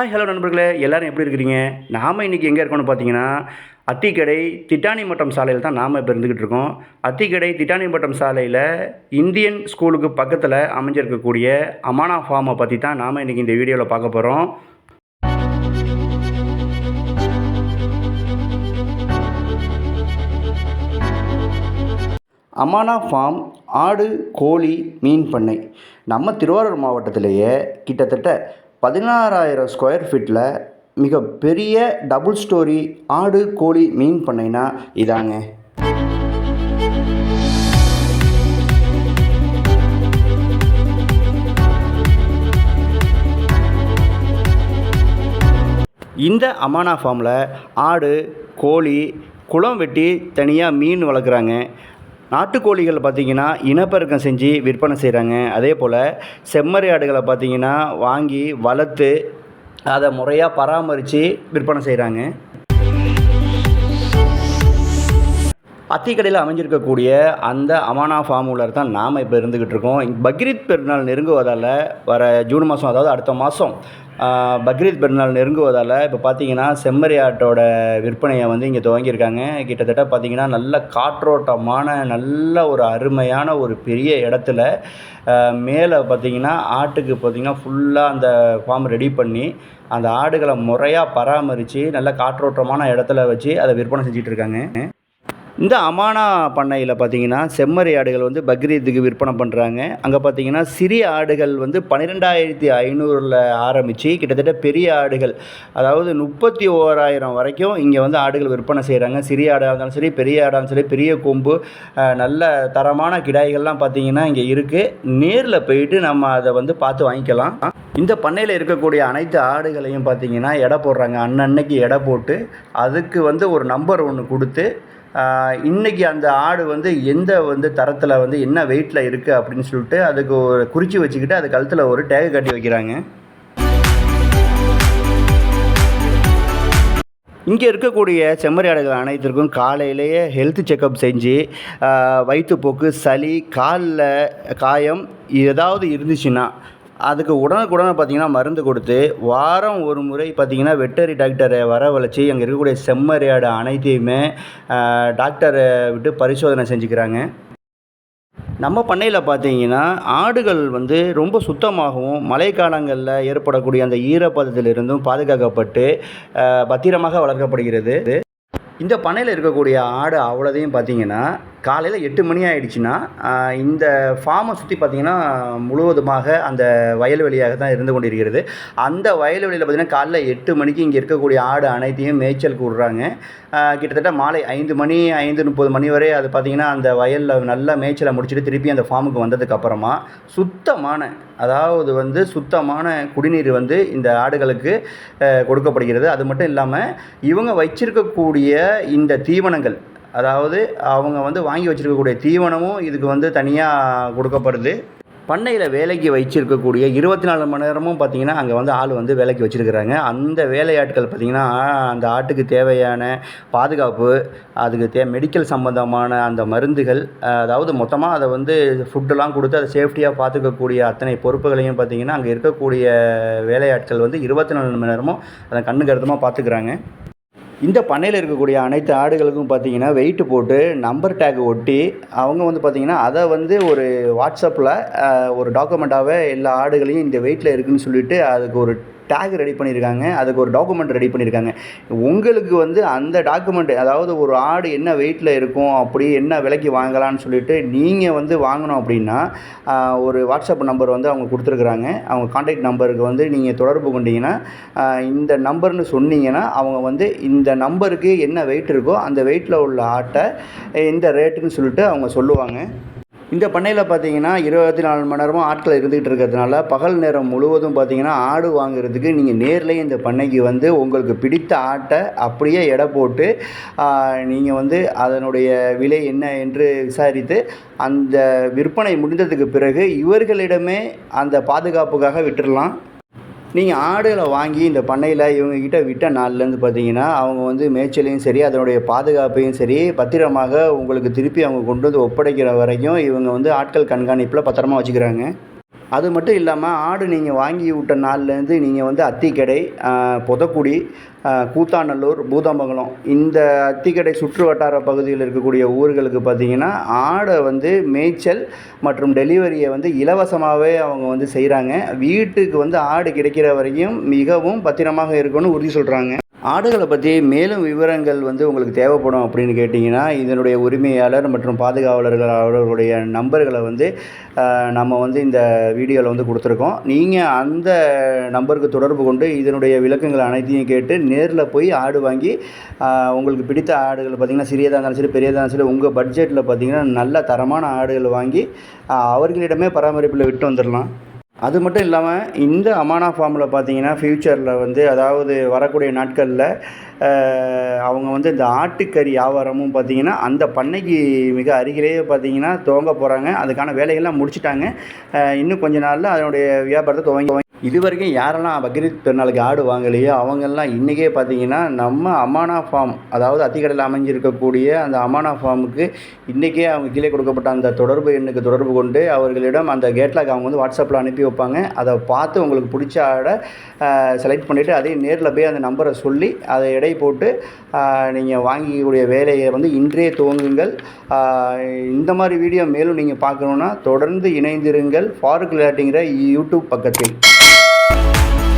Hi hello நண்பர்களே. எல்லோரும் எப்படி இருக்கிறீங்க? நாம் இன்றைக்கி எங்கே இருக்கோம்னு பார்த்தீங்கன்னா அத்திக்கடை திட்டானிமட்டம் சாலையில் தான் நாம் இப்போ இருந்துக்கிட்டு இருக்கோம். அத்திக்கடை திட்டானிமட்டம் சாலையில் இந்தியன் ஸ்கூலுக்கு பக்கத்தில் அமைஞ்சிருக்கக்கூடிய அமானா ஃபார்மை பற்றி தான் நாம் இன்றைக்கி இந்த வீடியோவில் பார்க்க போகிறோம் அமானா ஃபார்ம் ஆடு கோழி மீன் பண்ணை நம்ம திருவாரூர் மாவட்டத்திலேயே கிட்டத்தட்ட பதினாறாயிரம் ஸ்கொயர் ஃபீட்டில் மிகப்பெரிய டபுள் ஸ்டோரி ஆடு கோழி மீன் பண்ணைனா இதாங்க. இந்த அமானா ஃபார்மில் ஆடு கோழி குளம் வெட்டி தனியாக மீன் வளர்க்குறாங்க. நாட்டுக்கோழிகள் பார்த்திங்கன்னா இனப்பெருக்கம் செஞ்சு விற்பனை செய்கிறாங்க. அதே போல் செம்மறி ஆடுகளை பார்த்திங்கன்னா வாங்கி வளர்த்து அதை முறையாக பராமரித்து விற்பனை செய்கிறாங்க. அத்திக்கடையில் அமைஞ்சிருக்கக்கூடிய அந்த அமானா ஃபார்ம் உள்ளர் தான் நாம் இப்போ இருந்துக்கிட்டு இருக்கோம். பக்ரீத் பெருநாள் நெருங்குவதால் வர ஜூன் மாதம் அதாவது அடுத்த மாதம் பக்ரீத் பெருநாள் நெருங்குவதால் இப்போ பார்த்தீங்கன்னா செம்மறி ஆட்டோட விற்பனையை வந்து இங்கே துவங்கியிருக்காங்க. கிட்டத்தட்ட பார்த்தீங்கன்னா நல்ல காற்றோட்டமான நல்ல ஒரு அருமையான ஒரு பெரிய இடத்துல மேலே பார்த்தீங்கன்னா ஆட்டுக்கு பார்த்தீங்கன்னா ஃபுல்லாக அந்த ஃபார்ம் ரெடி பண்ணி அந்த ஆடுகளை முறையாக பராமரித்து நல்ல காற்றோட்டமான இடத்துல வச்சு அதை விற்பனை செஞ்சிட்ருக்காங்க இந்த அமானா பண்ணையில் பார்த்தீங்கன்னா செம்மறி ஆடுகள் வந்து பக்ரீத்துக்கு விற்பனை பண்ணுறாங்க அங்கே பார்த்தீங்கன்னா சிறிய ஆடுகள் வந்து பன்னிரெண்டாயிரத்தி ஐநூறில் ஆரம்பித்து கிட்டத்தட்ட பெரிய ஆடுகள் அதாவது முப்பத்தி ஓராயிரம் வரைக்கும் இங்கே வந்து ஆடுகள் விற்பனை செய்கிறாங்க சிறிய ஆடாக இருந்தாலும் சரி பெரிய ஆடாக இருந்தாலும் சரி பெரிய கொம்பு நல்ல தரமான கிடாய்கள்லாம் பார்த்தீங்கன்னா இங்கே இருக்குது நேரில் போயிட்டு நம்ம அதை வந்து பார்த்து வாங்கிக்கலாம். இந்த பண்ணையில் இருக்கக்கூடிய அனைத்து ஆடுகளையும் பார்த்தீங்கன்னா எடை போடுறாங்க. அன்னன்னைக்கு எடை போட்டு அதுக்கு வந்து ஒரு நம்பர் ஒன்று கொடுத்து இன்றைக்கி இன்னைக்கு அந்த ஆடு வந்து எந்த வந்து தரத்தில் வந்து என்ன வெயிட்டில் இருக்குது அப்படின்னு சொல்லிட்டு அதுக்கு ஒரு குறித்து வச்சுக்கிட்டு அது கழுத்தில் ஒரு டேக் கட்டி வைக்கிறாங்க. இங்கே இருக்கக்கூடிய செம்மறி ஆடுகள் அனைத்திற்கும் காலையிலேயே ஹெல்த் செக்கப் செஞ்சு வயிற்றுப்போக்கு சளி காலில் காயம் ஏதாவது இருந்துச்சுன்னா அதுக்கு உடனுக்குடனே பார்த்தீங்கன்னா மருந்து கொடுத்து வாரம் ஒரு முறை பார்த்தீங்கன்னா வெட்டரி டாக்டரை வரவழைச்சி அங்கே இருக்கக்கூடிய செம்மறி ஆடு அனைத்தையுமே டாக்டரை விட்டு பரிசோதனை செஞ்சுக்கிறாங்க. நம்ம பண்ணையில் பார்த்தீங்கன்னா ஆடுகள் வந்து ரொம்ப சுத்தமாகவும் மழைக்காலங்களில் ஏற்படக்கூடிய அந்த ஈரப்பதத்திலிருந்தும் பாதுகாக்கப்பட்டு பத்திரமாக வளர்க்கப்படுகிறது. இந்த பண்ணையில் இருக்கக்கூடிய ஆடு அவ்வளோதையும் பார்த்தீங்கன்னா காலையில் எட்டு மணி ஆயிடுச்சுன்னா இந்த ஃபார்மை சுற்றி பார்த்தீங்கன்னா முழுவதுமாக அந்த வயல்வெளியாக தான் இருந்து கொண்டிருக்கிறது. அந்த வயல்வெளியில் பார்த்தீங்கன்னா காலைல எட்டு மணிக்கு இங்கே இருக்கக்கூடிய ஆடு அனைத்தையும் மேய்ச்சலுக்கு கூடுறாங்க. கிட்டத்தட்ட மாலை ஐந்து மணி ஐந்து முப்பது மணி வரை அது பார்த்தீங்கன்னா அந்த வயலில் நல்லா மேய்ச்சலை முடிச்சுட்டு திருப்பி அந்த ஃபார்முக்கு வந்ததுக்கப்புறமா சுத்தமான அதாவது வந்து சுத்தமான குடிநீர் வந்து இந்த ஆடுகளுக்கு கொடுக்கப்படுகிறது. அது மட்டும் இல்லாமல் இவங்க வச்சிருக்கக்கூடிய இந்த தீவனங்கள் அதாவது அவங்க வந்து வாங்கி வச்சுருக்கக்கூடிய தீவனமும் இதுக்கு வந்து தனியாக கொடுக்கப்படுது. பண்ணையில் வேலைக்கு வச்சுருக்கக்கூடிய இருபத்தி நாலு மணி நேரமும் பார்த்தீங்கன்னா அங்கே வந்து ஆள் வந்து வேலைக்கு வச்சுருக்கிறாங்க. அந்த வேலையாட்கள் பார்த்தீங்கன்னா அந்த ஆட்டுக்கு தேவையான பாதுகாப்பு அதுக்கு தே மெடிக்கல் சம்மந்தமான அந்த மருந்துகள் அதாவது மொத்தமாக அதை வந்து ஃபுட்டெல்லாம் கொடுத்து அதை சேஃப்டியாக பார்த்துக்கக்கூடிய அத்தனை பொறுப்புகளையும் பார்த்தீங்கன்னா அங்கே இருக்கக்கூடிய வேலையாட்கள் வந்து இருபத்தி நாலு மணி நேரமும் அதை கண்ணு கருத்தமாக பார்த்துக்கிறாங்க இந்த பண்ணையில் இருக்கக்கூடிய அனைத்து ஆடுகளுக்கும் பார்த்தீங்கன்னா வெயிட் போட்டு நம்பர் டேக் ஒட்டி அவங்க வந்து பார்த்தீங்கன்னா அதை வந்து ஒரு வாட்ஸ்அப்பில் ஒரு டாக்குமெண்ட்டாகவே எல்லா ஆடுகளையும் இந்த வெயிட்டில் இருக்குதுன்னு சொல்லிட்டு அதுக்கு ஒரு டேக் ரெடி பண்ணியிருக்காங்க அதுக்கு ஒரு டாக்குமெண்ட் ரெடி பண்ணியிருக்காங்க உங்களுக்கு வந்து அந்த டாக்குமெண்ட் அதாவது ஒரு ஆடு என்ன வெயிட்டில் இருக்கும் அப்படி என்ன விலைக்கு வாங்கலாம்னு சொல்லிட்டு நீங்கள் வந்து வாங்கணும் அப்படின்னா ஒரு வாட்ஸ்அப் நம்பர் வந்து அவங்க கொடுத்துருக்குறாங்க. அவங்க காண்டாக்ட் நம்பருக்கு வந்து நீங்கள் தொடர்பு கொண்டீங்கன்னா இந்த நம்பர்னு சொன்னீங்கன்னா அவங்க வந்து இந்த நம்பருக்கு என்ன வெயிட் இருக்கோ அந்த வெயிட்டில் உள்ள ஆட்டை இந்த ரேட்டுன்னு சொல்லிட்டு அவங்க சொல்லுவாங்க. இந்த பண்ணையில் பார்த்தீங்கன்னா இருபத்தி நாலு மணி நேரமும் ஆட்கள் இருந்துகிட்டு இருக்கிறதுனால பகல் நேரம் முழுவதும் பார்த்தீங்கன்னா ஆடு வாங்குறதுக்கு நீங்கள் நேர்லேயே இந்த பண்ணைக்கு வந்து உங்களுக்கு பிடித்த ஆட்டை அப்படியே எடை போட்டு நீங்கள் வந்து அதனுடைய விலை என்ன என்று விசாரித்து அந்த விற்பனை முடிந்ததுக்கு பிறகு இவர்களிடமே அந்த பாதுகாப்புக்காக விட்டுடலாம் நீங்கள் ஆடுகளை வாங்கி இந்த பண்ணையில் இவங்கக்கிட்ட விட்ட நாள்லேருந்து பார்த்தீங்கன்னா அவங்க வந்து மேய்ச்சலையும் சரி அதனுடைய பாதுகாப்பையும் சரி பத்திரமாக உங்களுக்கு திருப்பி அவங்க கொண்டு வந்து ஒப்படைக்கிற வரைக்கும் இவங்க வந்து ஆட்கள் கண்காணிப்பில் பத்திரமா வச்சுக்கிறாங்க. அது மட்டும் இல்லாமல் ஆடு நீங்கள் வாங்கி விட்ட நாள்லேருந்து நீங்கள் வந்து அத்திக்கடை புதக்குடி கூத்தாநல்லூர் பூதம்பங்கலம் இந்த அத்திக்கடை சுற்று வட்டார பகுதியில் இருக்கக்கூடிய ஊர்களுக்கு பார்த்தீங்கன்னா ஆடை வந்து மேய்ச்சல் மற்றும் டெலிவரியை வந்து இலவசமாகவே அவங்க வந்து செய்கிறாங்க. வீட்டுக்கு வந்து ஆடு கிடைக்கிற வரைக்கும் மிகவும் பத்திரமாக இருக்கும்னு உறுதி சொல்கிறாங்க. ஆடுகளை பற்றி மேலும் விவரங்கள் வந்து உங்களுக்கு தேவைப்படும் அப்படின்னு கேட்டிங்கன்னா இதனுடைய உரிமையாளர் மற்றும் பாதுகாவலர்கள் அவர்களுடைய நம்பர்களை வந்து நம்ம வந்து இந்த வீடியோவில் வந்து கொடுத்துருக்கோம். நீங்கள் அந்த நம்பருக்கு தொடர்பு கொண்டு இதனுடைய விளக்கங்கள் அனைத்தையும் கேட்டு நேரில் போய் ஆடு வாங்கி உங்களுக்கு பிடித்த ஆடுகள் பார்த்திங்கன்னா சிறியதாக இருந்தாலும் சரி பெரியதாக இருந்தாலும் சரி உங்கள் பட்ஜெட்டில் பார்த்திங்கன்னா நல்ல தரமான ஆடுகள் வாங்கி அவர்களிடமே பராமரிப்பில் விட்டு வந்துடலாம் அது மட்டும் இல்லாமல் இந்த அமானா ஃபார்மில் பார்த்தீங்கன்னா ஃப்யூச்சரில் வந்து அதாவது வரக்கூடிய நாட்களில் அவங்க வந்து இந்த ஆட்டுக்கறி வியாபாரமும் பார்த்தீங்கன்னா அந்த பண்ணைக்கு மிக அருகிலேயே பார்த்தீங்கன்னா துவங்க போகிறாங்க அதுக்கான வேலைகள்லாம் முடிச்சுட்டாங்க. இன்னும் கொஞ்ச நாளில் அதனுடைய வியாபாரத்தை துவங்கி இது வரைக்கும் யாரெல்லாம் பக்ரீத் பெருநாளுக்கு ஆடு வாங்கலையோ அவங்கெல்லாம் இன்றைக்கே பார்த்தீங்கன்னா நம்ம அமானா ஃபார்ம் அதாவது அத்திக்கடையில் அமைஞ்சிருக்கக்கூடிய அந்த அமானா ஃபார்முக்கு இன்றைக்கே அவங்க கீழே கொடுக்கப்பட்ட அந்த தொடர்பு எண்ணுக்கு தொடர்பு கொண்டு அவர்களிடம் அந்த கேட்லாக் அவங்க வந்து வாட்ஸ்அப்பில் அனுப்பி வைப்பாங்க. அதை பார்த்து உங்களுக்கு பிடிச்ச ஆடை செலக்ட் பண்ணிவிட்டு அதையும் நேரில் போய் அந்த நம்பரை சொல்லி அதை எடை போட்டு நீங்கள் வாங்கிக்கூடிய வேலையை வந்து இன்றே துவங்குங்கள். இந்த மாதிரி வீடியோ மேலும் நீங்கள் பார்க்கணுன்னா தொடர்ந்து இணைந்திருங்கள். ஃபாரூக் லேட்டிங்கிற யூடியூப் பக்கத்தில். Thank you.